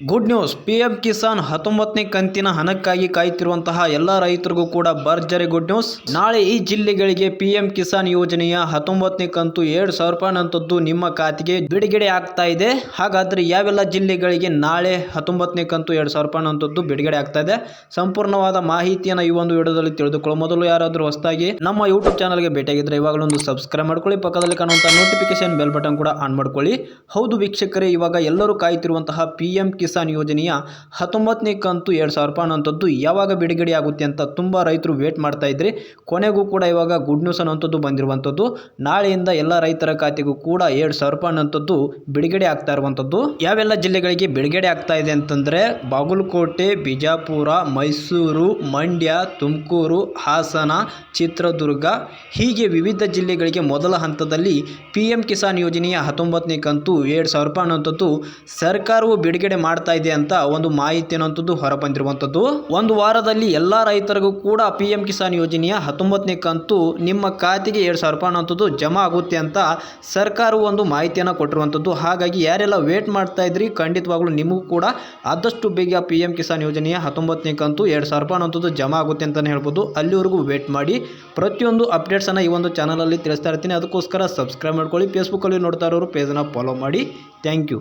Good news P M Kisan ಹತ್ತೊಂಬತ್ತನೇ ಕಂತಿನ ಹಣಕ್ಕಾಗಿ ಕಾಯುತ್ತಿರುವಂತಹ ಎಲ್ಲ ರೈತರಿಗೂ ಕೂಡ ಭರ್ಜರಿ ಗುಡ್ ನ್ಯೂಸ್ ನಾಳೆ ಈ ಜಿಲ್ಲೆಗಳಿಗೆ ಪಿ ಎಂ ಕಿಸಾನ್ ಯೋಜನೆಯ ಹತ್ತೊಂಬತ್ತನೇ ಕಂತು ಎರಡು ಸಾವಿರ ರೂಪಾಯಿ ಅಂತದ್ದು ನಿಮ್ಮ ಖಾತೆಗೆ ಬಿಡುಗಡೆ ಆಗ್ತಾ ಇದೆ. ಹಾಗಾದ್ರೆ ಯಾವೆಲ್ಲ ಜಿಲ್ಲೆಗಳಿಗೆ ನಾಳೆ ಹತ್ತೊಂಬತ್ತನೇ ಕಂತು ಎರಡು ಸಾವಿರ ರೂಪಾಯಿ ಅಂತದ್ದು ಬಿಡುಗಡೆ ಆಗ್ತಾ ಇದೆ? ಸಂಪೂರ್ಣವಾದ ಮಾಹಿತಿಯನ್ನು ಈ ಒಂದು ವಿಡಿಯೋದಲ್ಲಿ ತಿಳಿದುಕೊಳ್ಳೋ ಮೊದಲು ಯಾರಾದರೂ ಹೊಸದಾಗಿ ನಮ್ಮ ಯೂಟ್ಯೂಬ್ ಚಾನಲ್ಗೆ ಭೇಟಿಯಾಗಿದ್ದರೆ ಇವಾಗಲೊಂದು ಸಬ್ಸ್ಕ್ರೈಬ್ ಮಾಡ್ಕೊಳ್ಳಿ, ಪಕ್ಕದಲ್ಲಿ ಕಾಣುವಂಥ ನೋಟಿಫಿಕೇಶನ್ ಬೆಲ್ ಬಟನ್ ಕೂಡ ಆನ್ ಮಾಡ್ಕೊಳ್ಳಿ. ಹೌದು ವೀಕ್ಷಕರೇ, ಇವಾಗ ಎಲ್ಲರೂ ಕಾಯ್ತಿರುವಂತಹ ಪಿ ಎಂ ಕಿಸಾನ್ ಯೋಜನೆಯ ಹತ್ತೊಂಬತ್ತನೇ ಕಂತು ಎರಡು ಸಾವಿರ ರೂಪಾಯಿ ಅನ್ನೋಂಥದ್ದು ಯಾವಾಗ ಬಿಡುಗಡೆ ಆಗುತ್ತೆ ಅಂತ ತುಂಬ ರೈತರು ವೇಟ್ ಮಾಡ್ತಾ ಇದ್ರಿ, ಕೊನೆಗೂ ಕೂಡ ಇವಾಗ ಗುಡ್ ನ್ಯೂಸ್ ಅನ್ನೋಂಥದ್ದು ಬಂದಿರುವಂಥದ್ದು, ನಾಳೆಯಿಂದ ಎಲ್ಲ ರೈತರ ಖಾತೆಗೂ ಕೂಡ ಎರಡು ಸಾವಿರ ರೂಪಾಯಿ ಅನ್ನೋಂಥದ್ದು ಬಿಡುಗಡೆ ಆಗ್ತಾ ಇರುವಂಥದ್ದು. ಯಾವೆಲ್ಲ ಜಿಲ್ಲೆಗಳಿಗೆ ಬಿಡುಗಡೆ ಆಗ್ತಾ ಇದೆ ಅಂತಂದರೆ, ಬಾಗಲಕೋಟೆ, ಬಿಜಾಪುರ, ಮೈಸೂರು, ಮಂಡ್ಯ, ತುಮಕೂರು, ಹಾಸನ, ಚಿತ್ರದುರ್ಗ, ಹೀಗೆ ವಿವಿಧ ಜಿಲ್ಲೆಗಳಿಗೆ ಮೊದಲ ಹಂತದಲ್ಲಿ ಪಿ ಎಂ ಕಿಸಾನ್ ಯೋಜನೆಯ ಹತ್ತೊಂಬತ್ತನೇ ಕಂತು ಎರಡು ಸಾವಿರ ರೂಪಾಯಿ ಅನ್ನೋಂಥದ್ದು ಸರ್ಕಾರವು ಬಿಡುಗಡೆ ಮಾಡ್ತಾ ಇದೆ ಅಂತ ಒಂದು ಮಾಹಿತಿ ಅನ್ನೋಂಥದ್ದು ಹೊರಬಂದಿರುವಂಥದ್ದು. ಒಂದು ವಾರದಲ್ಲಿ ಎಲ್ಲ ರೈತರಿಗೂ ಕೂಡ ಪಿ ಎಂ ಕಿಸಾನ್ ಯೋಜನೆಯ ಹತ್ತೊಂಬತ್ತನೇ ಕಂತು ನಿಮ್ಮ ಖಾತೆಗೆ ಎರಡು ಸಾವಿರ ರೂಪಾಯಿ ಅನ್ನೋಂಥದ್ದು ಜಮಾ ಆಗುತ್ತೆ ಅಂತ ಸರ್ಕಾರವು ಒಂದು ಮಾಹಿತಿಯನ್ನು ಕೊಟ್ಟಿರುವಂಥದ್ದು. ಹಾಗಾಗಿ ಯಾರೆಲ್ಲ ವೇಟ್ ಮಾಡ್ತಾ ಇದ್ರಿ, ಖಂಡಿತವಾಗ್ಲೂ ನಿಮಗೂ ಕೂಡ ಆದಷ್ಟು ಬೇಗ ಪಿ ಎಂ ಕಿಸಾನ್ ಯೋಜನೆಯ ಹತ್ತೊಂಬತ್ತನೇ ಕಂತು ಎರಡು ಸಾವಿರ ರೂಪಾಯಿ ಅನ್ನೋಂಥದ್ದು ಜಮಾ ಆಗುತ್ತೆ ಅಂತಲೇ ಹೇಳ್ಬೋದು. ಅಲ್ಲಿವರೆಗೂ ವೇಟ್ ಮಾಡಿ. ಪ್ರತಿಯೊಂದು ಅಪ್ಡೇಟ್ಸನ್ನು ಈ ಒಂದು ಚಾನಲಲ್ಲಿ ತಿಳಿಸ್ತಾ ಇರ್ತೀನಿ. ಅದಕ್ಕೋಸ್ಕರ ಸಬ್ಸ್ಕ್ರೈಬ್ ಮಾಡ್ಕೊಳ್ಳಿ. ಫೇಸ್ಬುಕ್ಕಲ್ಲಿ ನೋಡ್ತಾ ಇರೋರು ಪೇಜನ್ನು ಫಾಲೋ ಮಾಡಿ. Thank you